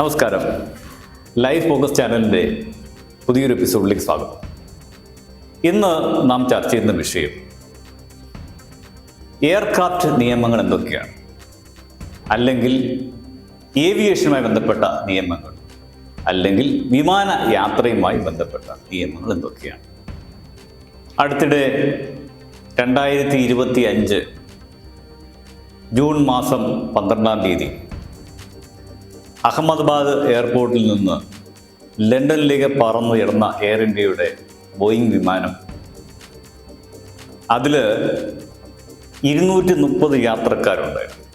നമസ്കാരം. Life focus ചാനലിന്റെ പുതിയൊരു എപ്പിസോഡിലേക്ക് സ്വാഗതം. ഇന്ന് നാം ചർച്ച ചെയ്യുന്ന വിഷയം എയർക്രാഫ്റ്റ് നിയമങ്ങൾ എന്തൊക്കെയാണ്? അല്ലെങ്കിൽ ഏവിയേഷനുമായി ബന്ധപ്പെട്ട നിയമങ്ങൾ അല്ലെങ്കിൽ വിമാന യാത്രയുമായി ബന്ധപ്പെട്ട നിയമങ്ങൾ എന്തൊക്കെയാണ്? അടുത്തിടെ രണ്ടായിരത്തി ഇരുപത്തി അഞ്ച് ജൂൺ മാസം പന്ത്രണ്ടാം തീയതി അഹമ്മദാബാദ് എയർപോർട്ടിൽ നിന്ന് ലണ്ടനിലേക്ക് പറന്നുയർന്ന എയർ ഇന്ത്യയുടെ ബോയിങ് വിമാനം. അതിൽ ഇരുന്നൂറ്റി മുപ്പത് യാത്രക്കാരുണ്ടായിരുന്നു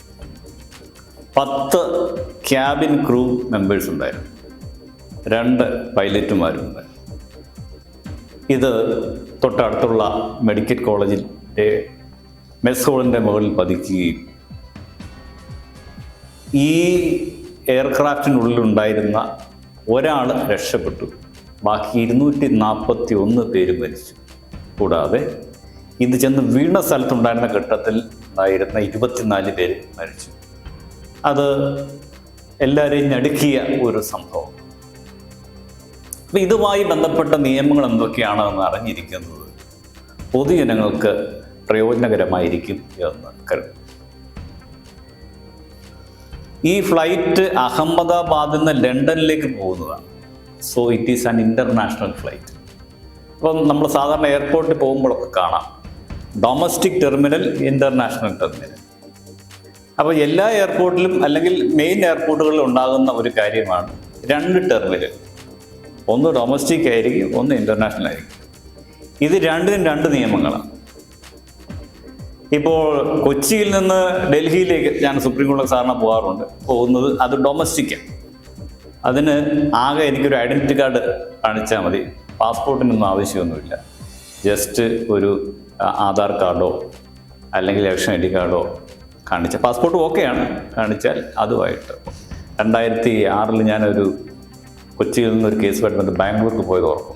പത്ത് ക്യാബിൻ ക്രൂ മെമ്പേഴ്സ് ഉണ്ടായിരുന്നു. രണ്ട് പൈലറ്റുമാരുണ്ടായിരുന്നു ഇത് തൊട്ടടുത്തുള്ള മെഡിക്കൽ കോളേജിന്റെ മെസ് ഹോളിന്റെ മുകളിൽ പതിക്കുകയും ഈ എയർക്രാഫ്റ്റിനുള്ളിൽ ഉണ്ടായിരുന്ന ഒരാൾ രക്ഷപ്പെട്ടു. ബാക്കി ഇരുന്നൂറ്റി നാൽപ്പത്തി ഒന്ന് പേര് മരിച്ചു. കൂടാതെ ഇത് ചെന്ന് വീണ സ്ഥലത്തുണ്ടായിരുന്ന ഘട്ടത്തിൽ ഉണ്ടായിരുന്ന ഇരുപത്തിനാല് പേര് മരിച്ചു. അത് എല്ലാവരെയും ഞടുക്കിയ ഒരു സംഭവം. അപ്പം ഇതുമായി ബന്ധപ്പെട്ട നിയമങ്ങൾ എന്തൊക്കെയാണ് എന്ന് അറിഞ്ഞിരിക്കുന്നത് പൊതുജനങ്ങൾക്ക് പ്രയോജനകരമായിരിക്കും എന്ന് കരുതുന്നു. ഈ ഫ്ലൈറ്റ് അഹമ്മദാബാദിൽ നിന്ന് ലണ്ടനിലേക്ക് പോകുന്നതാണ്. So it is an international flight അപ്പം നമ്മൾ സാധാരണ എയർപോർട്ടിൽ പോകുമ്പോഴൊക്കെ കാണാം. ഡൊമസ്റ്റിക് ടെർമിനൽ ഇന്റർനാഷണൽ ടെർമിനൽ അപ്പോൾ എല്ലാ എയർപോർട്ടിലും അല്ലെങ്കിൽ മെയിൻ എയർപോർട്ടുകളിൽ ഉണ്ടാകുന്ന ഒരു കാര്യമാണ് രണ്ട് ടെർമിനൽ ഒന്ന് ഡൊമസ്റ്റിക് ആയിരിക്കും ഒന്ന് ഇന്റർനാഷണൽ ആയിരിക്കും. ഇത് രണ്ടിനും രണ്ട് നിയമങ്ങളാണ്. ഇപ്പോൾ കൊച്ചിയിൽ നിന്ന് ഡൽഹിയിലേക്ക് ഞാൻ സുപ്രീം കോടതി സാറിന് പോകാറുണ്ട്. പോകുന്നത് അത് ഡൊമസ്റ്റിക് അതിന് ആകെ എനിക്കൊരു ഐഡന്റിറ്റി കാർഡ് കാണിച്ചാൽ മതി. പാസ്പോർട്ടിനൊന്നും ആവശ്യമൊന്നുമില്ല. ജസ്റ്റ് ഒരു ആധാർ കാർഡോ അല്ലെങ്കിൽ ഇലക്ഷൻ ഐ ഡി കാർഡോ കാണിച്ച. പാസ്പോർട്ട് ഓക്കെയാണ് കാണിച്ചാൽ അതുമായിട്ട്. രണ്ടായിരത്തി ആറിൽ ഞാനൊരു കൊച്ചിയിൽ നിന്നൊരു കേസ് ബന്ധം ബാംഗ്ലൂർക്ക് പോയത് ഓർക്കും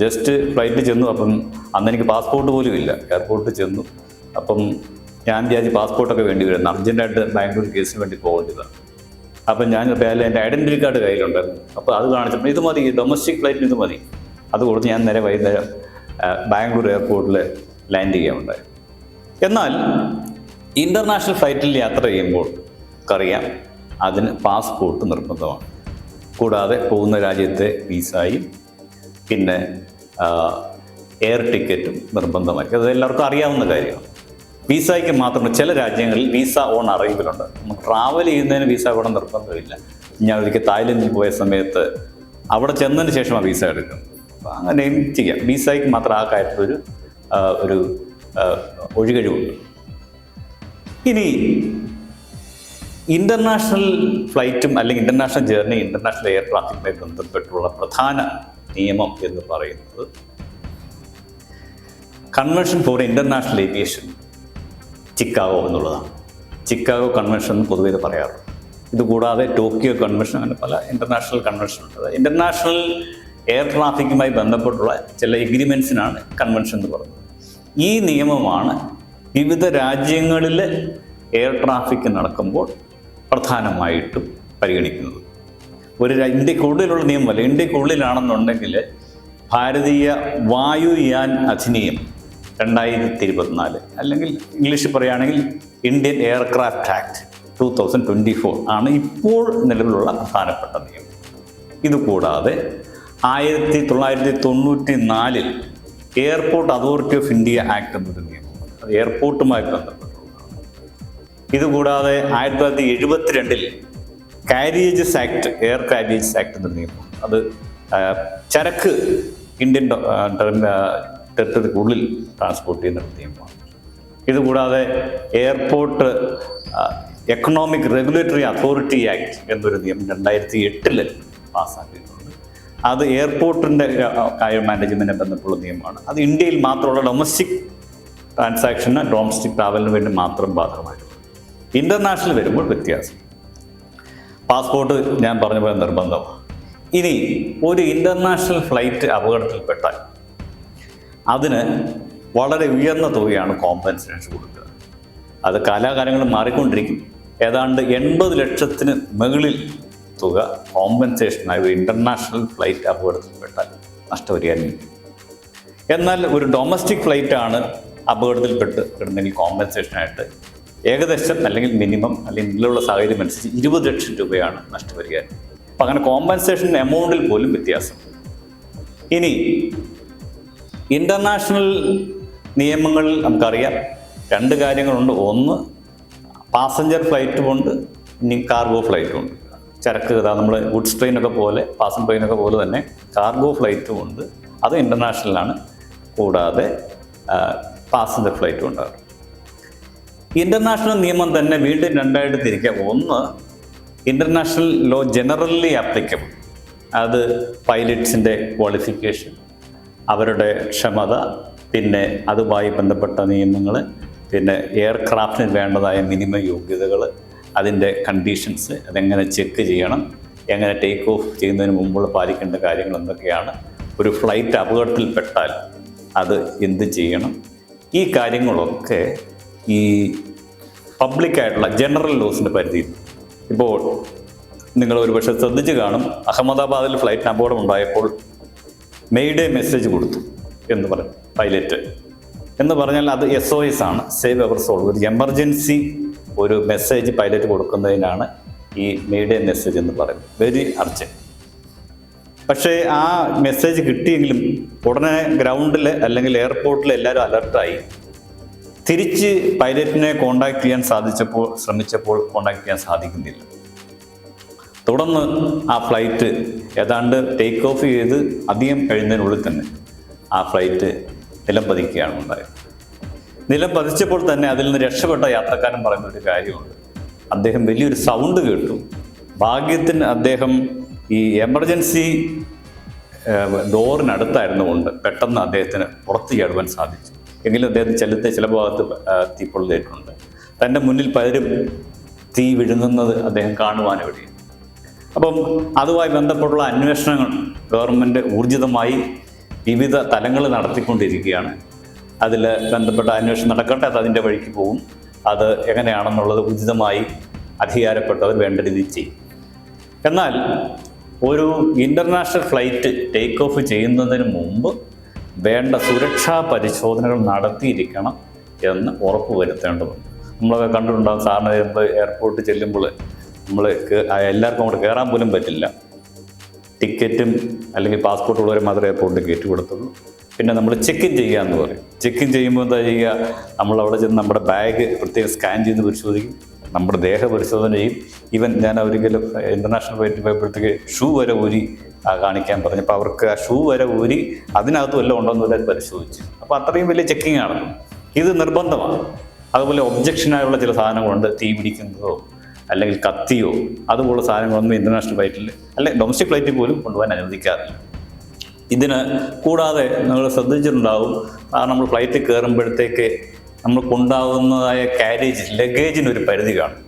ജസ്റ്റ് ഫ്ലൈറ്റിൽ ചെന്നു അപ്പം അന്ന് എനിക്ക് പാസ്പോർട്ട് പോലും ഇല്ല. എയർപോർട്ടിൽ ചെന്നു. അപ്പം ഞാൻ വിചാരിച്ച് പാസ്പോർട്ടൊക്കെ വേണ്ടി വരുന്നു അർജന്റായിട്ട് ബാംഗ്ലൂർ കേസിന് വേണ്ടി പോകേണ്ടതാണ് അപ്പം ഞാൻ പേരിൽ എന്റെ ഐഡന്റിറ്റി കാർഡ് കയ്യിലുണ്ടായിരുന്നു അപ്പോൾ അത് കാണിച്ചപ്പോൾ ഇത് മതി ഡൊമസ്റ്റിക് ഫ്ലൈറ്റിന് ഇത് മതി. അത് കൊടുത്ത് ഞാൻ നേരെ വൈകുന്നേരം ബാംഗ്ലൂർ എയർപോർട്ടിൽ ലാൻഡ് ചെയ്യാനുണ്ടായി എന്നാൽ ഇന്റർനാഷണൽ ഫ്ലൈറ്റിൽ യാത്ര ചെയ്യുമ്പോൾ അറിയാം അതിന് പാസ്പോർട്ട് നിർബന്ധമാണ്. കൂടാതെ പോകുന്ന രാജ്യത്തെ വിസയും പിന്നെ എയർ ടിക്കറ്റും നിർബന്ധമാക്കി അത് എല്ലാവർക്കും അറിയാവുന്ന കാര്യമാണ്. വിസയ്ക്ക് മാത്രമല്ല ചില രാജ്യങ്ങളിൽ വിസ ഓൺ അറൈവലുണ്ട് നമുക്ക് ട്രാവൽ ചെയ്യുന്നതിന് വിസ ഇവിടെ നിർബന്ധമില്ല. ഞാൻ ഒരിക്കൽ തായ്ലൻഡിൽ പോയ സമയത്ത് അവിടെ ചെന്നതിന് ശേഷം ആ വിസ എടുക്കും അപ്പം അങ്ങനെയും ചെയ്യാം വിസയ്ക്ക് മാത്രം ആ കാര്യത്തിലൊരു ഒരു ഒഴികഴിവുണ്ട്. ഇനി ഇന്റർനാഷണൽ ഫ്ലൈറ്റും അല്ലെങ്കിൽ ഇന്റർനാഷണൽ ജേർണി ഇന്റർനാഷണൽ എയർ ട്രാഫിക്കുമായി ബന്ധപ്പെട്ടുള്ള പ്രധാന നിയമം എന്ന് പറയുന്നത് convention for international aviation Chicago എന്നുള്ളതാണ്. ചിക്കാഗോ കൺവെൻഷൻ എന്ന് പൊതുവേ ഇത് പറയാറുണ്ട്. ഇതുകൂടാതെ ടോക്കിയോ കൺവെൻഷൻ അങ്ങനെ പല ഇന്റർനാഷണൽ കൺവെൻഷൻ ഉണ്ട്. ഇന്റർനാഷണൽ എയർ ട്രാഫിക്കുമായി ബന്ധപ്പെട്ടുള്ള ചില എഗ്രിമെൻസിനാണ് കൺവെൻഷൻ എന്ന് പറയുന്നത്. ഈ നിയമമാണ് വിവിധ രാജ്യങ്ങളിൽ എയർ ട്രാഫിക് നടക്കുമ്പോൾ പ്രധാനമായിട്ടും പരിഗണിക്കുന്നത്. ഒരു ഇന്ത്യക്കുള്ളിലുള്ള നിയമമല്ല ഇന്ത്യക്കുള്ളിലാണെന്നുണ്ടെങ്കിൽ ഭാരതീയ വായുയാൻ അധിനിയം രണ്ടായിരത്തി ഇരുപത്തിനാല് അല്ലെങ്കിൽ ഇംഗ്ലീഷിൽ പറയുകയാണെങ്കിൽ Indian aircraft act two thousand twenty four ആണ് ഇപ്പോൾ നിലവിലുള്ള പ്രധാനപ്പെട്ട നിയമം. ഇതുകൂടാതെ ആയിരത്തി തൊള്ളായിരത്തി തൊണ്ണൂറ്റി നാലിൽ airport authority of India act എന്നൊരു നിയമം അത് എയർപോർട്ടുമായി ബന്ധപ്പെട്ടുള്ളതാണ്. ഇതുകൂടാതെ ആയിരത്തി തൊള്ളായിരത്തി എഴുപത്തിരണ്ടിൽ carriages act air carriages act എന്നൊരു നിയമം അത് ചരക്ക് ഇന്ത്യൻ ടെറിട്ടറിക്കുള്ളിൽ ട്രാൻസ്പോർട്ട് ചെയ്യുന്ന ഒരു നിയമമാണ്. ഇതുകൂടാതെ airport economic regulatory authority act എന്നൊരു നിയമം രണ്ടായിരത്തി എട്ടിൽ പാസ്സാക്കിയിട്ടുണ്ട് അത് എയർപോർട്ടിന്റെ കാര്യം മാനേജ്മെന്റിനെ ബന്ധപ്പെട്ടുള്ള നിയമമാണ്. അത് ഇന്ത്യയിൽ മാത്രമുള്ള ഡൊമസ്റ്റിക് ട്രാൻസാക്ഷന് ഡൊമസ്റ്റിക് ട്രാവലിന് വേണ്ടി മാത്രം ബാധകമായിട്ടുള്ളത് ഇന്റർനാഷണൽ വരുമ്പോൾ വ്യത്യാസം. പാസ്പോർട്ട് ഞാൻ പറഞ്ഞ പോലെ നിർബന്ധമാണ്. ഇനി ഒരു ഇന്റർനാഷണൽ ഫ്ലൈറ്റ് അപകടത്തിൽപ്പെട്ടാൽ അതിന് വളരെ ഉയർന്ന തുകയാണ് കോമ്പൻസേഷൻ കൊടുക്കുക. അത് കാലാകാലങ്ങൾ മാറിക്കൊണ്ടിരിക്കും. ഏതാണ്ട് എൺപത് ലക്ഷത്തിന് മുകളിൽ തുക കോമ്പൻസേഷനായി ഒരു ഇന്റർനാഷണൽ ഫ്ലൈറ്റ് അപകടത്തിൽപ്പെട്ടാൽ നഷ്ടപരിഹാരം എന്നാൽ ഒരു ഡൊമസ്റ്റിക് ഫ്ലൈറ്റ് ആണ് അപകടത്തിൽപ്പെട്ട് കിടന്നെങ്കിൽ കോമ്പൻസേഷനായിട്ട് ഏകദേശം അല്ലെങ്കിൽ മിനിമം അല്ലെങ്കിൽ ഇതിലുള്ള സാഹചര്യം അനുസരിച്ച് ഇരുപത് ലക്ഷം രൂപയാണ് നഷ്ടപരിഹാരം. അപ്പം അങ്ങനെ കോമ്പൻസേഷൻ എമൗണ്ടിൽ പോലും വ്യത്യാസം. ഇനി ഇന്റർനാഷണൽ നിയമങ്ങളിൽ നമുക്കറിയാം. രണ്ട് കാര്യങ്ങളുണ്ട്. ഒന്ന് പാസഞ്ചർ ഫ്ലൈറ്റും ഉണ്ട് ഇനി കാർഗോ ഫ്ലൈറ്റും ഉണ്ട് ചരക്ക് കഥ നമ്മൾ ഗുഡ്സ് ട്രെയിനൊക്കെ പോലെ പാസഞ്ചർ ട്രെയിനൊക്കെ പോലെ തന്നെ കാർഗോ ഫ്ലൈറ്റും ഉണ്ട് അത് ഇന്റർനാഷണലാണ് കൂടാതെ പാസഞ്ചർ ഫ്ലൈറ്റും ഉണ്ടാകും ഇന്റർനാഷണൽ നിയമം തന്നെ വീണ്ടും രണ്ടായിട്ട് തിരിക്കാം. ഒന്ന് ഇന്റർനാഷണൽ ലോ ജനറലി ആപ്ലിക്കബിൾ അത് പൈലറ്റ്സിന്റെ ക്വാളിഫിക്കേഷൻ അവരുടെ ക്ഷമത പിന്നെ അതുമായി ബന്ധപ്പെട്ട നിയമങ്ങൾ പിന്നെ എയർക്രാഫ്റ്റിന് വേണ്ടതായ മിനിമം യോഗ്യതകൾ അതിന്റെ കണ്ടീഷൻസ് അതെങ്ങനെ ചെക്ക് ചെയ്യണം എങ്ങനെ ടേക്ക് ഓഫ് ചെയ്യുന്നതിന് മുമ്പുള്ള പാലിക്കേണ്ട കാര്യങ്ങൾ എന്തൊക്കെയാണ് ഒരു ഫ്ലൈറ്റ് അപകടത്തിൽപ്പെട്ടാൽ അത് എന്ത് ചെയ്യണം ഈ കാര്യങ്ങളൊക്കെ ഈ പബ്ലിക്കായിട്ടുള്ള ജനറൽ ലോസിന്റെ പരിധിയിൽ. ഇപ്പോൾ നിങ്ങൾ ഒരുപക്ഷെ ശ്രദ്ധിച്ച് കാണും അഹമ്മദാബാദിൽ ഫ്ലൈറ്റിന് അപകടം ഉണ്ടായപ്പോൾ മെയ്ഡേ മെസ്സേജ് കൊടുത്തു എന്ന് പറഞ്ഞു പൈലറ്റ് എന്ന് പറഞ്ഞാൽ അത് എസ് ഒ എസ് ആണ്. സേവ് അവർ സോൾ ഒരു എമർജൻസി ഒരു മെസ്സേജ് പൈലറ്റ് കൊടുക്കുന്നതിനാണ് ഈ മെയ്ഡേ മെസ്സേജ് എന്ന് പറയുന്നത്. വെരി അർജന്റ് പക്ഷേ ആ മെസ്സേജ് കിട്ടിയെങ്കിലും ഉടനെ ഗ്രൗണ്ടിൽ അല്ലെങ്കിൽ എയർപോർട്ടിൽ എല്ലാവരും അലർട്ടായി തിരിച്ച് പൈലറ്റിനെ കോണ്ടാക്ട് ചെയ്യാൻ സാധിച്ചപ്പോൾ ശ്രമിച്ചപ്പോൾ കോണ്ടാക്ട് ചെയ്യാൻ സാധിക്കുന്നില്ല. തുടർന്ന് ആ ഫ്ലൈറ്റ് ഏതാണ്ട് ടേക്ക് ഓഫ് ചെയ്ത് അധികം കഴിയുന്നതിനുള്ളിൽ തന്നെ ആ ഫ്ലൈറ്റ് നിലം പതിക്കുകയാണ് ഉണ്ടായത്. നിലം പതിച്ചപ്പോൾ തന്നെ അതിൽ നിന്ന് രക്ഷപ്പെട്ട യാത്രക്കാരൻ പറയുന്ന ഒരു കാര്യമുണ്ട്. അദ്ദേഹം വലിയൊരു സൗണ്ട് കേട്ടു. ഭാഗ്യത്തിന് അദ്ദേഹം ഈ എമർജൻസി ഡോറിനടുത്തായിരുന്നു കൊണ്ട് പെട്ടെന്ന് അദ്ദേഹത്തിന് പുറത്ത് ചാടുവാൻ സാധിച്ചു. എങ്കിലും അദ്ദേഹം ചെല്ലത്തെ ചില ഭാഗത്ത് തീപ്പൊള്ളേറ്റുണ്ട് തന്റെ മുന്നിൽ പലരും തീ വിഴുങ്ങുന്നത് അദ്ദേഹം കാണുവാൻ ഇവിടെയും അപ്പം അതുമായി ബന്ധപ്പെട്ടുള്ള അന്വേഷണങ്ങൾ ഗവൺമെന്റ് ഊർജിതമായി വിവിധ തലങ്ങൾ നടത്തിക്കൊണ്ടിരിക്കുകയാണ്. അതിൽ ബന്ധപ്പെട്ട അന്വേഷണം നടക്കട്ടെ അത് അതിന്റെ വഴിക്ക് പോകും. അത് എങ്ങനെയാണെന്നുള്ളത് ഉചിതമായി അധികാരപ്പെട്ടവർ വേണ്ട രീതിയിൽ ചെയ്യും. എന്നാൽ ഒരു ഇന്റർനാഷണൽ ഫ്ലൈറ്റ് ടേക്ക് ഓഫ് ചെയ്യുന്നതിന് മുമ്പ് വേണ്ട സുരക്ഷാ പരിശോധനകൾ നടത്തിയിരിക്കണം എന്ന് ഉറപ്പ് വരുത്തേണ്ടതുണ്ട് നമ്മളൊക്കെ കണ്ടിട്ടുണ്ടാകും സാറിന് ചിലപ്പോൾ എയർപോർട്ടിൽ ചെല്ലുമ്പോൾ നമ്മൾ എല്ലാവർക്കും അങ്ങോട്ട് കയറാൻ പോലും പറ്റില്ല. ടിക്കറ്റും അല്ലെങ്കിൽ പാസ്പോർട്ട് ഉള്ളവരെ മാത്രമേ എയർപോർട്ടിൽ കയറ്റി കൊടുത്തുള്ളൂ. പിന്നെ നമ്മൾ ചെക്ക് ഇൻ ചെയ്യുക എന്ന് പറയും. ചെക്ക് ഇൻ ചെയ്യുമ്പോൾ എന്താ ചെയ്യുക? നമ്മൾ അവിടെ ചെന്ന് നമ്മുടെ ബാഗ് പ്രത്യേകം സ്കാൻ ചെയ്ത് പരിശോധിക്കും. നമ്മുടെ ദേഹ പരിശോധന ചെയ്യും. ഈവൻ ഞാൻ ഒരിക്കലും ഇന്റർനാഷണൽ ഫ്ലൈറ്റ് പോയപ്പോഴത്തേക്ക് ഷൂ വരെ ഊരി കാണിക്കാൻ പറഞ്ഞപ്പോൾ അവർക്ക് ആ ഷൂ വരെ ഊരി അതിനകത്ത് വല്ലതും ഉണ്ടോ എന്ന് വരെ പരിശോധിച്ചു. അപ്പോൾ അത്രയും വലിയ ചെക്കിങ് ആണ്. ഇത് നിർബന്ധമാണ്. അതുപോലെ ഒബ്ജക്ഷനായുള്ള ചില സാധനങ്ങളുണ്ട്. തീ പിടിക്കുന്നതോ അല്ലെങ്കിൽ കത്തിയോ അതുപോലുള്ള സാധനങ്ങളൊന്നും ഇന്റർനാഷണൽ ഫ്ലൈറ്റിൽ അല്ലെങ്കിൽ ഡൊമസ്റ്റിക് ഫ്ലൈറ്റിൽ പോലും കൊണ്ടുപോകാൻ അനുവദിക്കാറില്ല. ഇതിന് കൂടാതെ നിങ്ങൾ ശ്രദ്ധിച്ചിട്ടുണ്ടാവും ആ നമ്മൾ ഫ്ലൈറ്റിൽ കയറുമ്പോഴത്തേക്ക് നമ്മൾ കൊണ്ടാകുന്നതായ കാരേജ് ലഗേജിന് ഒരു പരിധി കാണും.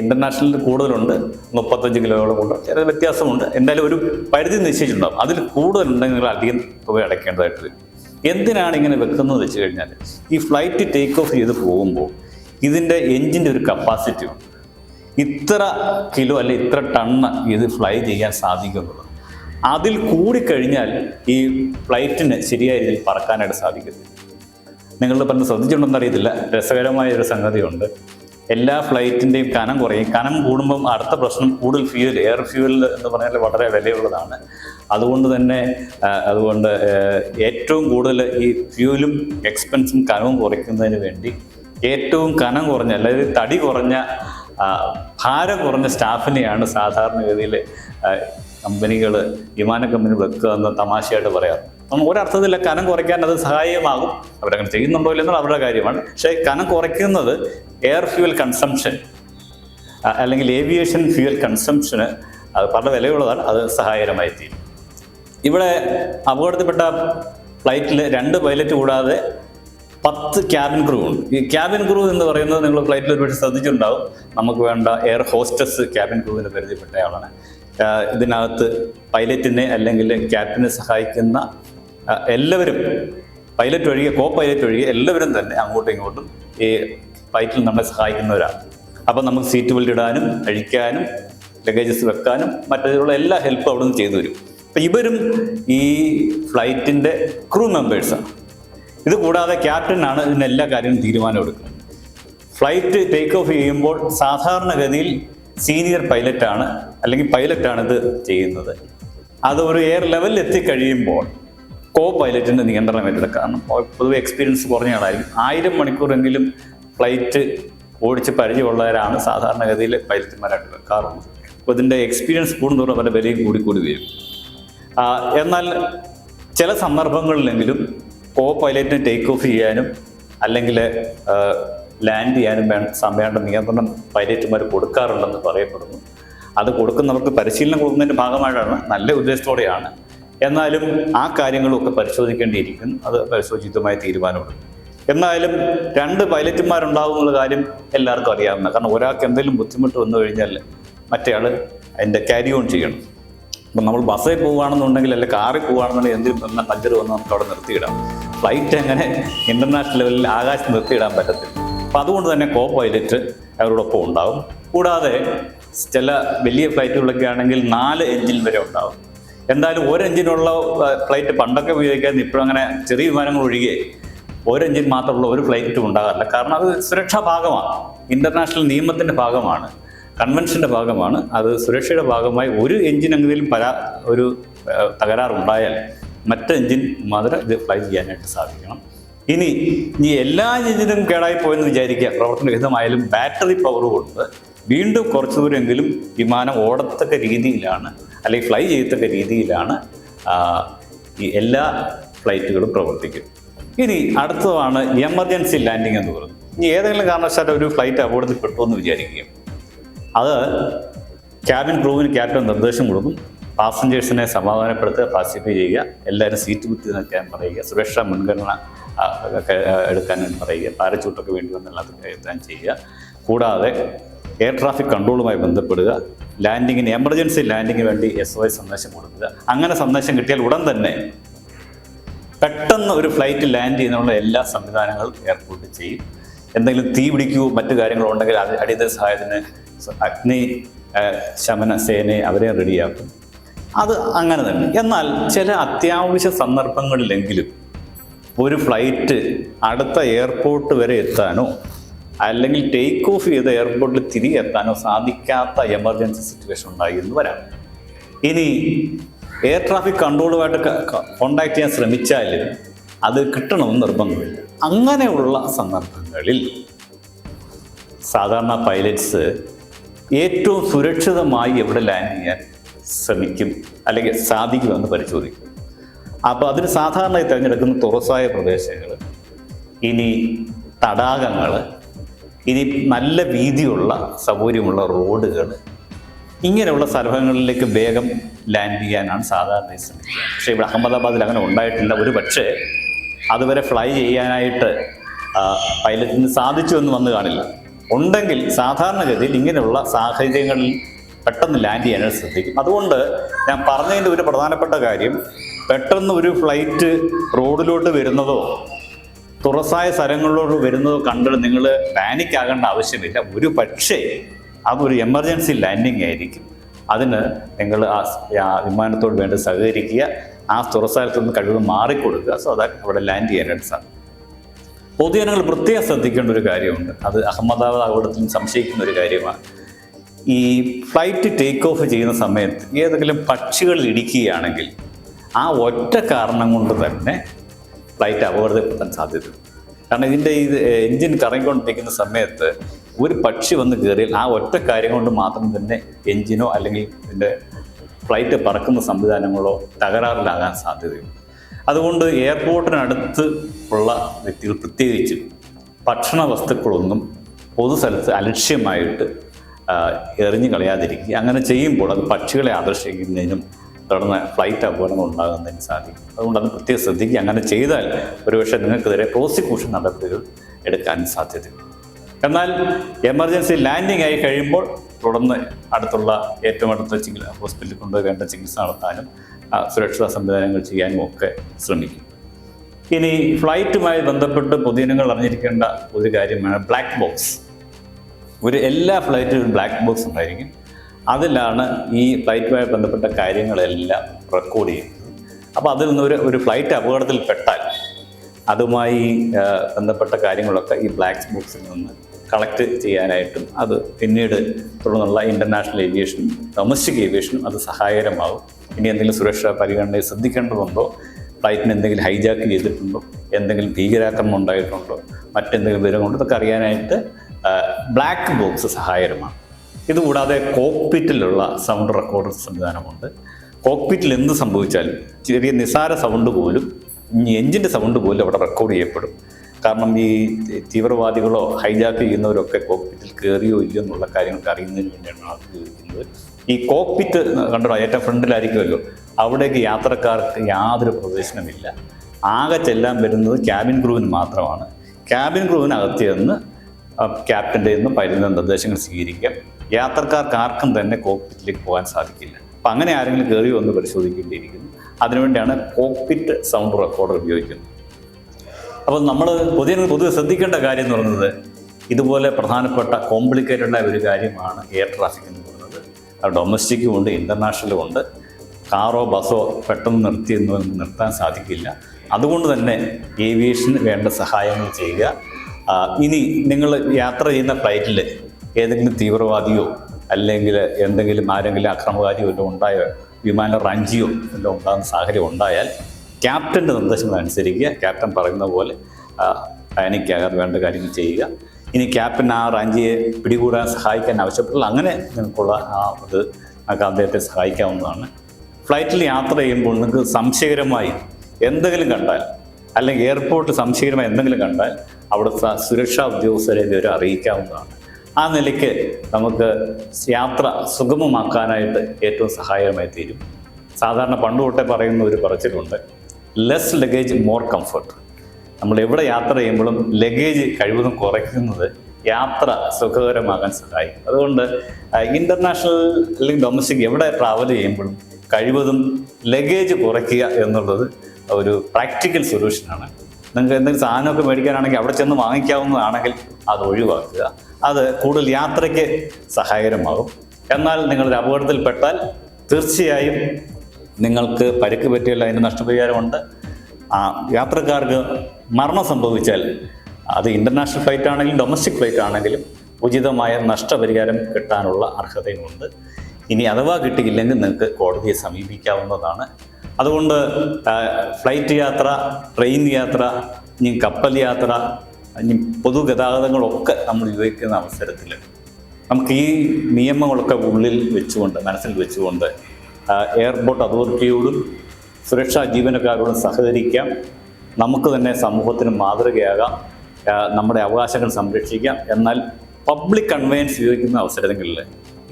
ഇന്റർനാഷണലിൽ കൂടുതലുണ്ട് മുപ്പത്തഞ്ച് കിലോയോളം കൊണ്ട് ചില വ്യത്യാസമുണ്ട്. എന്തായാലും ഒരു പരിധി നിശ്ചയിച്ചിട്ടുണ്ടാവും. അതിൽ കൂടുതലുണ്ടെങ്കിൽ നിങ്ങൾ അധികം തുക അടയ്ക്കേണ്ടതായിട്ട് വരും. എന്തിനാണ് ഇങ്ങനെ വെക്കുന്നത് വെച്ച് കഴിഞ്ഞാൽ ഈ ഫ്ലൈറ്റ് ടേക്ക് ഓഫ് ചെയ്ത് പോകുമ്പോൾ ഇതിന്റെ എൻജിന്റെ ഒരു കപ്പാസിറ്റി ഉണ്ട്. ഇത്ര കിലോ അല്ലെ ഇത്ര ടണ്ണ് ഇത് ഫ്ലൈ ചെയ്യാൻ സാധിക്കുന്നത്. അതിൽ കൂടിക്കഴിഞ്ഞാൽ ഈ ഫ്ലൈറ്റിന് ശരിയായ രീതിയിൽ പറക്കാനായിട്ട് സാധിക്കത്തില്ല. നിങ്ങൾ പറഞ്ഞ് ശ്രദ്ധിച്ചിട്ടുണ്ടെന്ന് അറിയത്തില്ല. രസകരമായ ഒരു സംഗതിയുണ്ട്. എല്ലാ ഫ്ലൈറ്റിന്റെയും കനം കുറയും. കനം കൂടുമ്പം അടുത്ത പ്രശ്നം കൂടുതൽ ഫ്യൂൽ എയർ ഫ്യൂവൽ എന്ന് പറഞ്ഞാൽ വളരെ വിലയുള്ളതാണ്. അതുകൊണ്ട് തന്നെ അതുകൊണ്ട് ഏറ്റവും കൂടുതൽ ഈ ഫ്യൂലും എക്സ്പെൻസും കനവും കുറയ്ക്കുന്നതിന് വേണ്ടി ഏറ്റവും കനം കുറഞ്ഞ അല്ലെങ്കിൽ തടി കുറഞ്ഞ ഭാരം കുറഞ്ഞ സ്റ്റാഫിനെയാണ് സാധാരണഗതിയിൽ കമ്പനികൾ വിമാന കമ്പനി വെക്കുക എന്ന് തമാശയായിട്ട് പറയാറ്. അപ്പം ഒരർത്ഥത്തിൽ കനം കുറയ്ക്കാൻ അത് സഹായമാകും അവരങ്ങനെ ചെയ്യുന്നുണ്ടോ ഇല്ലെന്നത് അവരുടെ കാര്യമാണ്. പക്ഷേ കനം കുറയ്ക്കുന്നത് എയർ ഫ്യൂവൽ കൺസംഷൻ അല്ലെങ്കിൽ ഏവിയേഷൻ ഫ്യൂവൽ കൺസംഷന് അത് പല വിലയുള്ളതാണ്. അത് സഹായകരമായി തീരും ഇവിടെ അപകടത്തിൽപ്പെട്ട ഫ്ലൈറ്റിൽ രണ്ട് പൈലറ്റ് കൂടാതെ പത്ത് ക്യാബിൻ ക്രൂ ഉണ്ട്. ഈ ക്യാബിൻ ക്രൂ എന്ന് പറയുന്നത് നിങ്ങൾ ഫ്ലൈറ്റിൽ ഒരുപക്ഷെ ശ്രദ്ധിച്ചിട്ടുണ്ടാവും. നമുക്ക് വേണ്ട എയർ ഹോസ്റ്റസ് ക്യാബിൻ ക്രൂവിന് ആളാണ്. ഇതിനകത്ത് പൈലറ്റിനെ അല്ലെങ്കിൽ ക്യാപ്റ്റനെ സഹായിക്കുന്ന എല്ലാവരും പൈലറ്റ് ഒഴികെ കോ പൈലറ്റ് ഒഴികെ എല്ലാവരും തന്നെ അങ്ങോട്ടും ഇങ്ങോട്ടും ഈ ഫ്ലൈറ്റിൽ നമ്മളെ സഹായിക്കുന്നവരാണ്. അപ്പം നമുക്ക് സീറ്റ് ബെൽറ്റ് ഇടാനും കഴിക്കാനും ലഗേജസ് വെക്കാനും മറ്റുള്ള എല്ലാ ഹെൽപ്പും അവിടെ നിന്ന് ചെയ്തു തരും. അപ്പം ഇവരും ഈ ഫ്ലൈറ്റിന്റെ ക്രൂ മെമ്പേഴ്സാണ് ഇത് കൂടാതെ ക്യാപ്റ്റനാണ് ഇതിന് എല്ലാ കാര്യങ്ങളും തീരുമാനം എടുക്കുന്നത്. ഫ്ലൈറ്റ് ടേക്ക് ഓഫ് ചെയ്യുമ്പോൾ സാധാരണഗതിയിൽ സീനിയർ പൈലറ്റാണ് അല്ലെങ്കിൽ പൈലറ്റാണ് ഇത് ചെയ്യുന്നത്. അത് ഒരു എയർ ലെവലിൽ എത്തിക്കഴിയുമ്പോൾ കോ പൈലറ്റിന്റെ നിയന്ത്രണം ഏറ്റെടുക്കുക. കാരണം പൊതുവെ എക്സ്പീരിയൻസ് കുറഞ്ഞ ആളായിരിക്കും. ആയിരം മണിക്കൂറെങ്കിലും ഫ്ലൈറ്റ് ഓടിച്ച് പരിചയമുള്ളവരാണ് സാധാരണഗതിയിൽ പൈലറ്റുമാരായിട്ട് വെക്കാറുള്ളത്. അപ്പോൾ ഇതിന്റെ എക്സ്പീരിയൻസ് കൂടുന്നതോടെ അവരുടെ വിലയും കൂടി കൂടി വരും എന്നാൽ ചില സന്ദർഭങ്ങളിലെങ്കിലും കോ പൈലറ്റിന് ടേക്ക് ഓഫ് ചെയ്യാനും അല്ലെങ്കിൽ ലാൻഡ് ചെയ്യാനും വേണ്ട സമയമുള്ള നിയന്ത്രണം പൈലറ്റുമാർ കൊടുക്കാറുണ്ടെന്ന് പറയപ്പെടുന്നു. അത് കൊടുക്കുന്നവർക്ക് പരിശീലനം കൊടുക്കുന്നതിന്റെ ഭാഗമായിട്ടാണ് നല്ല ഉദ്ദേശത്തോടെയാണ്. എന്നാലും ആ കാര്യങ്ങളൊക്കെ പരിശോധിക്കേണ്ടിയിരിക്കുന്നു. അത് പരിശോധിതമായ തീരുമാനമുണ്ട് എന്നാലും രണ്ട് പൈലറ്റുമാരുണ്ടാകുമെന്നുള്ള കാര്യം എല്ലാവർക്കും അറിയാവുന്ന കാരണം ഒരാൾക്ക് എന്തെങ്കിലും ബുദ്ധിമുട്ട് വന്നു കഴിഞ്ഞാൽ മറ്റേയാൾ അതിന്റെ ക്യാരി ഓൺ ചെയ്യണം. അപ്പം നമ്മൾ ബസ്സിൽ പോവുകയാണെന്നുണ്ടെങ്കിൽ അല്ലെങ്കിൽ കാറിൽ പോവുകയാണെന്നുണ്ടെങ്കിൽ എന്തെങ്കിലും പഞ്ചർ വന്ന് നമുക്ക് അവിടെ നിർത്തിയിടാം. ഫ്ലൈറ്റ് അങ്ങനെ ഇന്റർനാഷണൽ ലെവലിൽ ആകാശം നിർത്തിയിടാൻ പറ്റത്തില്ല. അപ്പം അതുകൊണ്ട് തന്നെ കോ പൈലറ്റ് അവരോടൊപ്പം ഉണ്ടാവും. കൂടാതെ ചില വലിയ ഫ്ലൈറ്റുകളൊക്കെ ആണെങ്കിൽ നാല് എഞ്ചിൻ വരെ ഉണ്ടാവും. എന്തായാലും ഒരു എഞ്ചിനുള്ള ഫ്ലൈറ്റ് പണ്ടൊക്കെ ഉപയോഗിക്കാതെ ഇപ്പോഴും അങ്ങനെ ചെറിയ വിമാനങ്ങൾ ഒഴികെ ഒരു എഞ്ചിൻ മാത്രമുള്ള ഒരു ഫ്ലൈറ്റും ഉണ്ടാകാറില്ല. കാരണം അത് സുരക്ഷാ ഭാഗമാണ്. ഇന്റർനാഷണൽ നിയമത്തിന്റെ ഭാഗമാണ്. കൺവെൻഷന്റെ ഭാഗമാണ്. അത് സുരക്ഷയുടെ ഭാഗമായി ഒരു എഞ്ചിൻ എങ്കിലും പരാ ഒരു തകരാറുണ്ടായാൽ മറ്റ് എഞ്ചിൻ മാത്രം ഇത് ഫ്ലൈ ചെയ്യാനായിട്ട് സാധിക്കണം. ഇനി ഈ എല്ലാ എഞ്ചിനും കേടായി പോയെന്ന് വിചാരിക്കുക പ്രവർത്തനരഹിതമായാലും ബാറ്ററി പവർ കൊണ്ട് വീണ്ടും കുറച്ചു ദൂരമെങ്കിലും വിമാനം ഓടത്തക്ക രീതിയിലാണ് അല്ലെങ്കിൽ ഫ്ലൈ ചെയ്യത്തക്ക രീതിയിലാണ് ഈ എല്ലാ ഫ്ലൈറ്റുകളും പ്രവർത്തിക്കും. ഇനി അടുത്തതാണ് എമർജൻസി ലാൻഡിംഗ് എന്ന് പറയുന്നത്. ഇനി ഏതെങ്കിലും കാരണവശാൽ ഒരു ഫ്ലൈറ്റ് അപകടത്തിൽ പെട്ടു എന്ന് വിചാരിക്കുക. അത് ക്യാബിൻ ക്രൂവിന് ക്യാപ്റ്റൻ നിർദ്ദേശം കൊടുക്കും. പാസഞ്ചേഴ്സിനെ സമാധാനപ്പെടുത്തുക പാസിഫൈ ചെയ്യുക എല്ലാവരും സീറ്റ് കുത്തി നിൽക്കാൻ പറയുക സുരക്ഷാ മുൻഗണന എടുക്കാൻ പറയുക പാരച്ചൂട്ടൊക്കെ വേണ്ടി വന്നുള്ളത് എത്താൻ ചെയ്യുക. കൂടാതെ എയർ ട്രാഫിക് കൺട്രോളുമായി ബന്ധപ്പെടുക ലാൻഡിങ്ങിന് എമർജൻസി ലാൻഡിങ്ങിന് വേണ്ടി എസ് ഒ സന്ദേശം കൊടുക്കുക. അങ്ങനെ സന്ദേശം കിട്ടിയാൽ ഉടൻ തന്നെ പെട്ടെന്ന് ഒരു ഫ്ലൈറ്റ് ലാൻഡ് ചെയ്യുന്നതിനുള്ള എല്ലാ സംവിധാനങ്ങളും എയർപോർട്ടിൽ ചെയ്യും. എന്തെങ്കിലും തീ പിടിക്കുകയോ മറ്റു കാര്യങ്ങളോ ഉണ്ടെങ്കിൽ അത് അടിയന്തര സഹായത്തിന് അഗ്നി ശമന സേനയെ അവരെ റെഡിയാക്കും അത് അങ്ങനെ തന്നെ. എന്നാൽ ചില അത്യാവശ്യ സന്ദർഭങ്ങളിലെങ്കിലും ഒരു ഫ്ലൈറ്റ് അടുത്ത എയർപോർട്ട് വരെ എത്താനോ അല്ലെങ്കിൽ ടേക്ക് ഓഫ് ചെയ്ത എയർപോർട്ടിൽ തിരികെ എത്താനോ സാധിക്കാത്ത എമർജൻസി സിറ്റുവേഷൻ ഉണ്ടായി എന്ന് വരാം. ഇനി എയർ ട്രാഫിക് കൺട്രോളുമായിട്ട് കോണ്ടാക്ട് ചെയ്യാൻ ശ്രമിച്ചാലും അത് കിട്ടണമെന്ന് നിർബന്ധമില്ല. അങ്ങനെയുള്ള സന്ദർഭങ്ങളിൽ സാധാരണ പൈലറ്റ്സ് ഏറ്റവും സുരക്ഷിതമായി എവിടെ ലാൻഡ് ചെയ്യാൻ ശ്രമിക്കും അല്ലെങ്കിൽ സാധിക്കുമെന്ന് പരിശോധിക്കും. അപ്പോൾ അതിന് സാധാരണയായി തിരഞ്ഞെടുക്കുന്ന തുറസായ പ്രദേശങ്ങൾ ഇനി തടാകങ്ങൾ ഇനി നല്ല വീതിയുള്ള സൗകര്യമുള്ള റോഡുകൾ ഇങ്ങനെയുള്ള സ്ഥലങ്ങളിലേക്ക് വേഗം ലാൻഡ് ചെയ്യാനാണ് സാധാരണ ശ്രമിക്കുക. പക്ഷേ ഇവിടെ അഹമ്മദാബാദിൽ അങ്ങനെ ഉണ്ടായിട്ടില്ല. ഒരു പക്ഷേ അതുവരെ ഫ്ലൈ ചെയ്യാനായിട്ട് പൈലറ്റിന് സാധിച്ചു എന്ന് വന്ന് കാണില്ല. ഉണ്ടെങ്കിൽ സാധാരണഗതിയിൽ ഇങ്ങനെയുള്ള സാഹചര്യങ്ങളിൽ പെട്ടെന്ന് ലാൻഡ് ചെയ്യാനായിട്ട് ശ്രദ്ധിക്കും. അതുകൊണ്ട് ഞാൻ പറഞ്ഞതിന്റെ ഒരു പ്രധാനപ്പെട്ട കാര്യം പെട്ടെന്ന് ഒരു ഫ്ലൈറ്റ് റോഡിലോട്ട് വരുന്നതോ തുറസായ സ്ഥലങ്ങളിലോട്ട് വരുന്നതോ കണ്ടിട്ട് നിങ്ങൾ പാനിക് ആകേണ്ട ആവശ്യമില്ല. ഒരു പക്ഷേ അതൊരു എമർജൻസി ലാൻഡിങ് ആയിരിക്കും. അതിന് നിങ്ങൾ ആ വിമാനത്തോട് വേണ്ടി സഹകരിക്കുക. ആ തുറസ്ഥലത്തു നിന്ന് കഴിവ് മാറിക്കൊടുക്കുക. സോ ദാറ്റ് അവിടെ ലാൻഡ് ചെയ്യാനായിട്ട് സാധിക്കും. പൊതുജനങ്ങൾ പ്രത്യേകം ശ്രദ്ധിക്കേണ്ട ഒരു കാര്യമുണ്ട്. അത് അഹമ്മദാബാദ് അപകടത്തിലും സംശയിക്കുന്ന ഒരു കാര്യമാണ്. ഈ ഫ്ലൈറ്റ് ടേക്ക് ഓഫ് ചെയ്യുന്ന സമയത്ത് ഏതെങ്കിലും പക്ഷികൾ ഇടിക്കുകയാണെങ്കിൽ ആ ഒറ്റ കാരണം കൊണ്ട് തന്നെ ഫ്ലൈറ്റ് അപകടത്തിൽപ്പെടാൻ സാധ്യത കാരണം ഇതിന്റെ ഇത് എൻജിൻ കറങ്ങിക്കൊണ്ടിരിക്കുന്ന സമയത്ത് ഒരു പക്ഷി വന്ന് കയറിയാൽ ആ ഒറ്റ കാര്യം കൊണ്ട് മാത്രം തന്നെ എൻജിനോ അല്ലെങ്കിൽ ഇതിന്റെ ഫ്ലൈറ്റ് പറക്കുന്ന സംവിധാനങ്ങളോ തകരാറിലാകാൻ സാധ്യതയുണ്ട്. അതുകൊണ്ട് എയർപോർട്ടിനടുത്ത് ഉള്ള വ്യക്തികൾ പ്രത്യേകിച്ച് ഭക്ഷണ വസ്തുക്കളൊന്നും പൊതുസ്ഥലത്ത് അലക്ഷ്യമായിട്ട് എറിഞ്ഞു കളയാതിരിക്കുക. അങ്ങനെ ചെയ്യുമ്പോൾ അത് പക്ഷികളെ ആകർഷിക്കുന്നതിനും തുടർന്ന് ഫ്ലൈറ്റ് അപകടങ്ങൾ ഉണ്ടാകുന്നതിന് സാധിക്കും. അതുകൊണ്ട് അത് പ്രത്യേകം ശ്രദ്ധിക്കുക. അങ്ങനെ ചെയ്താൽ ഒരുപക്ഷെ നിങ്ങൾക്കെതിരെ പ്രോസിക്യൂഷൻ നടപടികൾ എടുക്കാൻ സാധ്യതയുണ്ട്. എന്നാൽ എമർജൻസി ലാൻഡിംഗ് ആയി കഴിയുമ്പോൾ തുടർന്ന് അടുത്തുള്ള ഏറ്റവും അടുത്ത ചികിത്സ ഹോസ്പിറ്റലിൽ കൊണ്ടുപോയി വേണ്ട ചികിത്സ നടത്താനും സുരക്ഷാ സംവിധാനങ്ങൾ ചെയ്യാനും ഒക്കെ ശ്രമിക്കും. ഇനി ഫ്ലൈറ്റുമായി ബന്ധപ്പെട്ട് പൊതുജനങ്ങൾ അറിഞ്ഞിരിക്കേണ്ട ഒരു കാര്യമാണ് ബ്ലാക്ക് ബോക്സ് ഒരു എല്ലാ ഫ്ലൈറ്റിലും ബ്ലാക്ക് ബോക്സ് ഉണ്ടായിരിക്കും. അതിലാണ് ഈ ഫ്ലൈറ്റുമായി ബന്ധപ്പെട്ട കാര്യങ്ങളെല്ലാം റെക്കോർഡ് ചെയ്യുന്നത്. അപ്പോൾ അതിൽ നിന്ന് ഒരു ഒരു ഫ്ലൈറ്റ് അപകടത്തിൽപ്പെട്ടാൽ അതുമായി ബന്ധപ്പെട്ട കാര്യങ്ങളൊക്കെ ഈ ബ്ലാക്ക് ബോക്സിൽ നിന്ന് കളക്ട് ചെയ്യാനായിട്ടും അത് പിന്നീട് തുടർന്നുള്ള ഇന്റർനാഷണൽ ഏവിയേഷനും ഡൊമസ്റ്റിക് ഏവിയേഷനും അത് സഹായകരമാകും ഇനി എന്തെങ്കിലും സുരക്ഷാ പരിഗണനയെ ശ്രദ്ധിക്കേണ്ടതുണ്ടോ? ഫ്ലൈറ്റിന് എന്തെങ്കിലും ഹൈജാക്ക് ചെയ്തിട്ടുണ്ടോ? എന്തെങ്കിലും ഭീകരാക്രമണം ഉണ്ടായിട്ടുണ്ടോ? മറ്റെന്തെങ്കിലും വിവരങ്ങളുണ്ടോ? ഇതൊക്കെ അറിയാനായിട്ട് ബ്ലാക്ക് ബോക്സ് സഹായകരമാണ്. ഇതുകൂടാതെ കോക്പിറ്റിലുള്ള സൗണ്ട് റെക്കോർഡർ സംവിധാനമുണ്ട്. കോക്പിറ്റിൽ എന്ത് സംഭവിച്ചാലും ചെറിയ നിസാര സൗണ്ട് പോലും എഞ്ചിന്റെ സൗണ്ട് പോലും അവിടെ റെക്കോർഡ് ചെയ്യപ്പെടും. കാരണം ഈ തീവ്രവാദികളോ ഹൈജാക്ക് ചെയ്യുന്നവരൊക്കെ കോക്പിറ്റിൽ കയറിയോ ഇല്ലയോ എന്നുള്ള കാര്യങ്ങൾക്ക് അറിയുന്നതിന് വേണ്ടിയാണ് അത് ഉപയോഗിക്കുന്നത്. ഈ കോക്പിറ്റ് കണ്ടോ ഏറ്റവും ഫ്രണ്ടിലായിരിക്കുമല്ലോ. അവിടേക്ക് യാത്രക്കാർക്ക് യാതൊരു പ്രവേശനമില്ല. ആകെ ചെല്ലാൻ വരുന്നത് ക്യാബിൻ ക്രൂവിന് മാത്രമാണ്. ക്യാബിൻ ക്രൂവിനകത്ത് ചെന്ന് ക്യാപ്റ്റന്റെ നിന്നും പൈലറ്റിന്റെ നിർദ്ദേശങ്ങൾ സ്വീകരിക്കാം. യാത്രക്കാർക്ക് ആർക്കും തന്നെ കോക്പിറ്റിലേക്ക് പോകാൻ സാധിക്കില്ല. അപ്പം അങ്ങനെ ആരെങ്കിലും കയറി വന്ന് പരിശോധിക്കേണ്ടിയിരിക്കുന്നു. അതിനുവേണ്ടിയാണ് കോക്പിറ്റ് സൗണ്ട് റെക്കോർഡർ ഉപയോഗിക്കുന്നത്. അപ്പോൾ നമ്മൾ പൊതുവെ പൊതുവെ ശ്രദ്ധിക്കേണ്ട കാര്യം എന്ന് പറയുന്നത് ഇതുപോലെ പ്രധാനപ്പെട്ട കോംപ്ലിക്കേറ്റഡ് ആയ ഒരു കാര്യമാണ് എയർ ട്രാഫിക് എന്ന് പറയുന്നത്. ഡൊമസ്റ്റിക്കും ഉണ്ട് ഇന്റർനാഷണലും ഉണ്ട്. കാറോ ബസ്സോ പെട്ടെന്ന് നിർത്തിയെന്ന് നിർത്താൻ സാധിക്കില്ല. അതുകൊണ്ട് തന്നെ ഏവിയേഷന് വേണ്ട സഹായങ്ങൾ ചെയ്യുക. ഇനി നിങ്ങൾ യാത്ര ചെയ്യുന്ന ഫ്ലൈറ്റിൽ ഏതെങ്കിലും തീവ്രവാദിയോ അല്ലെങ്കിൽ എന്തെങ്കിലും ആരെങ്കിലും അക്രമകാരിയോ എല്ലാം ഉണ്ടായോ? വിമാനം റഞ്ചിയോ എല്ലാം ഉണ്ടാകുന്ന സാഹചര്യം ഉണ്ടായാൽ ക്യാപ്റ്റന്റെ നിർദ്ദേശങ്ങൾ അനുസരിക്കുക. ക്യാപ്റ്റൻ പറയുന്ന പോലെ പാനിക്കാകാതെ വേണ്ട കാര്യങ്ങൾ ചെയ്യുക. ഇനി ക്യാപ്റ്റൻ ആ റാഞ്ചിയെ പിടികൂടാൻ സഹായിക്കാൻ ആവശ്യപ്പെട്ടാൽ അങ്ങനെ നിങ്ങൾക്കുള്ള ആ ഇത് നമുക്ക് അദ്ദേഹത്തെ സഹായിക്കാവുന്നതാണ്. ഫ്ലൈറ്റിൽ യാത്ര ചെയ്യുമ്പോൾ നിങ്ങൾക്ക് സംശയകരമായി എന്തെങ്കിലും കണ്ടാൽ അല്ലെങ്കിൽ എയർപോർട്ട് സംശയമായി എന്തെങ്കിലും കണ്ടാൽ അവിടുത്തെ സുരക്ഷാ ഉദ്യോഗസ്ഥരെ വിവരം അറിയിക്കാവുന്നതാണ്. ആ നിലയ്ക്ക് നമുക്ക് യാത്ര സുഗമമാക്കാനായിട്ട് ഏറ്റവും സഹായകമായി തീരും. സാധാരണ പണ്ട് തൊട്ടേ പറയുന്ന ഒരു പറച്ചിലുണ്ട് ലെസ് ലഗേജ് മോർ കംഫർട്ട് നമ്മൾ എവിടെ യാത്ര ചെയ്യുമ്പോഴും ലഗേജ് കഴിവതും കുറയ്ക്കുന്നത് യാത്ര സുഖകരമാകാൻ സഹായിക്കും. അതുകൊണ്ട് ഇന്റർനാഷണൽ അല്ലെങ്കിൽ ഡൊമസ്റ്റിക് എവിടെ ട്രാവൽ ചെയ്യുമ്പോഴും കഴിവതും ലഗേജ് കുറയ്ക്കുക എന്നുള്ളത് ഒരു പ്രാക്ടിക്കൽ സൊല്യൂഷനാണ് നിങ്ങൾക്ക് എന്തെങ്കിലും സാധനമൊക്കെ മേടിക്കാനാണെങ്കിൽ അവിടെ ചെന്ന് വാങ്ങിക്കാവുന്നതാണെങ്കിൽ അത് ഒഴിവാക്കുക. അത് കൂടുതൽ യാത്രയ്ക്ക് സഹായകരമാകും. എന്നാൽ നിങ്ങളൊരു അപകടത്തിൽപ്പെട്ടാൽ തീർച്ചയായും നിങ്ങൾക്ക് പരിക്ക് പറ്റിയല്ല അതിന്റെ നഷ്ടപരിഹാരമുണ്ട്. ആ യാത്രക്കാർക്ക് മരണം സംഭവിച്ചാൽ അത് ഇന്റർനാഷണൽ ഫ്ലൈറ്റ് ആണെങ്കിലും ഡൊമസ്റ്റിക് ഫ്ലൈറ്റ് ആണെങ്കിലും ഉചിതമായ നഷ്ടപരിഹാരം കിട്ടാനുള്ള അർഹതയുമുണ്ട്. ഇനി അഥവാ കിട്ടിയില്ലെങ്കിൽ നിങ്ങൾക്ക് കോടതിയെ സമീപിക്കാവുന്നതാണ്. അതുകൊണ്ട് ഫ്ലൈറ്റ് യാത്ര ട്രെയിൻ യാത്ര ഇനി കപ്പൽ യാത്ര ഇനി പൊതുഗതാഗതങ്ങളൊക്കെ നമ്മൾ ഉപയോഗിക്കുന്ന അവസരത്തിൽ നമുക്ക് ഈ നിയമങ്ങളൊക്കെ ഉള്ളിൽ വെച്ചുകൊണ്ട് മനസ്സിൽ വെച്ചുകൊണ്ട് എയർപോർട്ട് അതോറിറ്റിയോടും സുരക്ഷാ ജീവനക്കാരോടും സഹകരിക്കാം. നമുക്ക് തന്നെ സമൂഹത്തിന് മാതൃകയാകാം. നമ്മുടെ അവകാശങ്ങൾ സംരക്ഷിക്കാം. എന്നാൽ പബ്ലിക് കൺവെയൻസ് ഉപയോഗിക്കുന്ന അവസരങ്ങളിൽ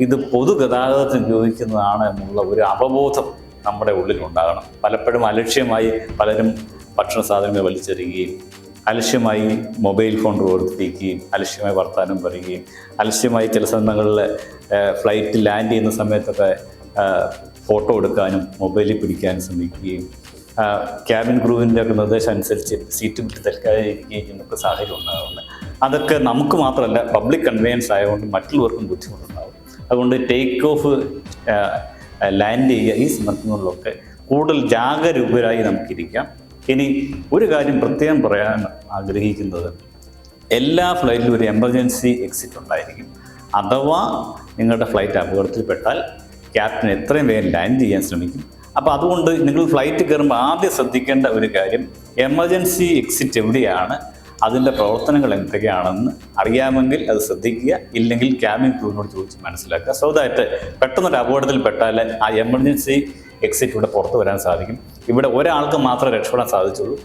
ഇത് പൊതുഗതാഗതത്തിന് ഉപയോഗിക്കുന്നതാണ് എന്നുള്ള ഒരു അവബോധം നമ്മുടെ ഉള്ളിൽ ഉണ്ടാകണം പലപ്പോഴും അലക്ഷ്യമായി പലരും ഭക്ഷണ സാധനങ്ങൾ വലിച്ചെറിയുകയും അലക്ഷ്യമായി മൊബൈൽ ഫോൺ പ്രവർത്തിപ്പിക്കുകയും അലക്ഷ്യമായി വർത്തമാനം പറയുകയും അലക്ഷ്യമായി ചില സമയങ്ങളിൽ ഫ്ലൈറ്റ് ലാൻഡ് ചെയ്യുന്ന സമയത്തൊക്കെ ഫോട്ടോ എടുക്കാനും മൊബൈലിൽ പിടിക്കാനും ശ്രമിക്കുകയും ക്യാബിൻ ക്രൂവിന്റെ ഒക്കെ നിർദ്ദേശം അനുസരിച്ച് സീറ്റ് ബെൽറ്റ് തൽക്കാതിരിക്കുകയും ചെയ്യുന്നൊക്കെ സാഹചര്യം ഉണ്ടാകുന്നുണ്ട് അതൊക്കെ നമുക്ക് മാത്രമല്ല പബ്ലിക് കൺവെയൻസ് ആയതുകൊണ്ട് മറ്റുള്ളവർക്കും ബുദ്ധിമുട്ടുണ്ടാകും. അതുകൊണ്ട് ടേക്ക് ഓഫ് ലാൻഡ് ചെയ്യുക ഈ സന്ദർഭങ്ങളിലൊക്കെ കൂടുതൽ ജാഗരൂകരായി നമുക്കിരിക്കാം. ഇനി ഒരു കാര്യം പ്രത്യേകം പറയാൻ ആഗ്രഹിക്കുന്നത്. എല്ലാ ഫ്ലൈറ്റിലും ഒരു എമർജൻസി എക്സിറ്റ് ഉണ്ടായിരിക്കും. അഥവാ നിങ്ങളുടെ ഫ്ലൈറ്റ് അപകടത്തിൽപ്പെട്ടാൽ ക്യാപ്റ്റൻ എത്രയും വേഗം ലാൻഡ് ചെയ്യാൻ ശ്രമിക്കും. അപ്പോൾ അതുകൊണ്ട് നിങ്ങൾ ഫ്ലൈറ്റ് കയറുമ്പോൾ ആദ്യം ശ്രദ്ധിക്കേണ്ട ഒരു കാര്യം എമർജൻസി എക്സിറ്റ് എവിടെയാണ്? അതിന്റെ പ്രവർത്തനങ്ങൾ എന്തൊക്കെയാണെന്ന് അറിയാമെങ്കിൽ അത് ശ്രദ്ധിക്കുക. ഇല്ലെങ്കിൽ ക്യാബിൻ ക്രൂവിനോട് ചോദിച്ച് മനസ്സിലാക്കുക. സോ ദാറ്റ് പെട്ടെന്നൊരു അപകടത്തിൽപ്പെട്ടാൽ ആ എമർജൻസി എക്സിറ്റ് ഇവിടെ പുറത്തു വരാൻ സാധിക്കും. ഇവിടെ ഒരാൾക്ക് മാത്രമേ രക്ഷപ്പെടാൻ സാധിച്ചുള്ളൂ.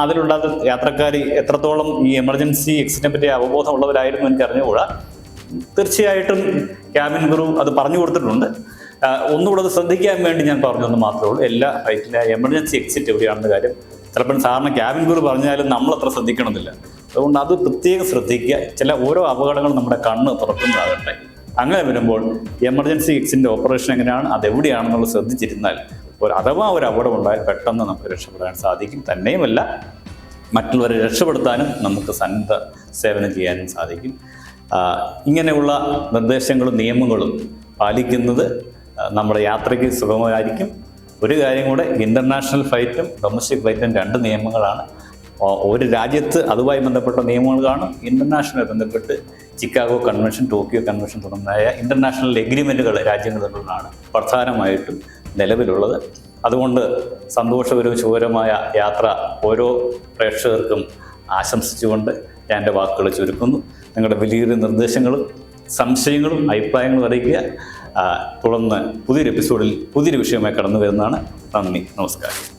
അതിലുള്ള യാത്രക്കാർ എത്രത്തോളം ഈ എമർജൻസി എക്സിറ്റിനെ പറ്റി അവബോധമുള്ളവരായിരുന്നു എനിക്ക് അറിഞ്ഞുകൂടാ തീർച്ചയായിട്ടും ക്യാബിൻ ക്രൂ അത് പറഞ്ഞു കൊടുത്തിട്ടുണ്ട്. ഒന്നുകൂടെ അത് ശ്രദ്ധിക്കാൻ വേണ്ടി ഞാൻ പറഞ്ഞതെന്ന് മാത്രമേ ഉള്ളൂ. എല്ലാ ഫ്ലൈറ്റിലെ എമർജൻസി എക്സിറ്റ് എവിടെയാണെന്ന കാര്യം ചിലപ്പോൾ സാറിന് ക്യാബിൻ ക്രൂ പറഞ്ഞാലും നമ്മൾ അത്ര ശ്രദ്ധിക്കണമെന്നില്ല. അതുകൊണ്ട് അത് പ്രത്യേകം ശ്രദ്ധിക്കുക. ചില ഓരോ അപകടങ്ങളും നമ്മുടെ കണ്ണ് തുറക്കുന്നതാകട്ടെ. അങ്ങനെ വരുമ്പോൾ എമർജൻസി എക്സിന്റെ ഓപ്പറേഷൻ എങ്ങനെയാണ് അതെവിടെയാണെന്നുള്ളത് ശ്രദ്ധിച്ചിരുന്നാൽ ഒരു അഥവാ ഒരു അപകടം ഉണ്ടായാൽ പെട്ടെന്ന് നമുക്ക് രക്ഷപ്പെടാൻ സാധിക്കും. തന്നെയുമല്ല മറ്റുള്ളവരെ രക്ഷപ്പെടുത്താനും നമുക്ക് സന്നദ്ധ സേവനം ചെയ്യാനും സാധിക്കും. ഇങ്ങനെയുള്ള നിർദ്ദേശങ്ങളും നിയമങ്ങളും പാലിക്കുന്നത് നമ്മുടെ യാത്രയ്ക്ക് സുഗമമായിരിക്കും. ഒരു കാര്യം കൂടെ ഇന്റർനാഷണൽ ഫ്ലൈറ്റും ഡൊമസ്റ്റിക് ഫ്ലൈറ്റും രണ്ട് നിയമങ്ങളാണ്. ഒരു രാജ്യത്ത് അതുമായി ബന്ധപ്പെട്ട നിയമങ്ങൾ കാണും ഇന്റർനാഷണൽ ബന്ധപ്പെട്ട് ചിക്കാഗോ കൺവെൻഷൻ ടോക്കിയോ കൺവെൻഷൻ തുടങ്ങിയ ഇന്റർനാഷണൽ എഗ്രിമെന്റുകൾ രാജ്യങ്ങൾ തമ്മിലാണ് പ്രധാനമായിട്ടും നിലവിലുള്ളത്. അതുകൊണ്ട് സന്തോഷപരവും ശുഭകരമായ യാത്ര ഓരോ പ്രേക്ഷകർക്കും ആശംസിച്ചുകൊണ്ട് ഞാൻ എന്റെ വാക്കുകൾ ചുരുക്കുന്നു. നിങ്ങളുടെ വലിയൊരു നിർദ്ദേശങ്ങളും സംശയങ്ങളും അഭിപ്രായങ്ങളും അറിയിക്കുക. തുടർന്ന് പുതിയൊരു എപ്പിസോഡിൽ പുതിയൊരു വിഷയമായി കടന്നു വരുന്നതാണ് നന്ദി നമസ്കാരം.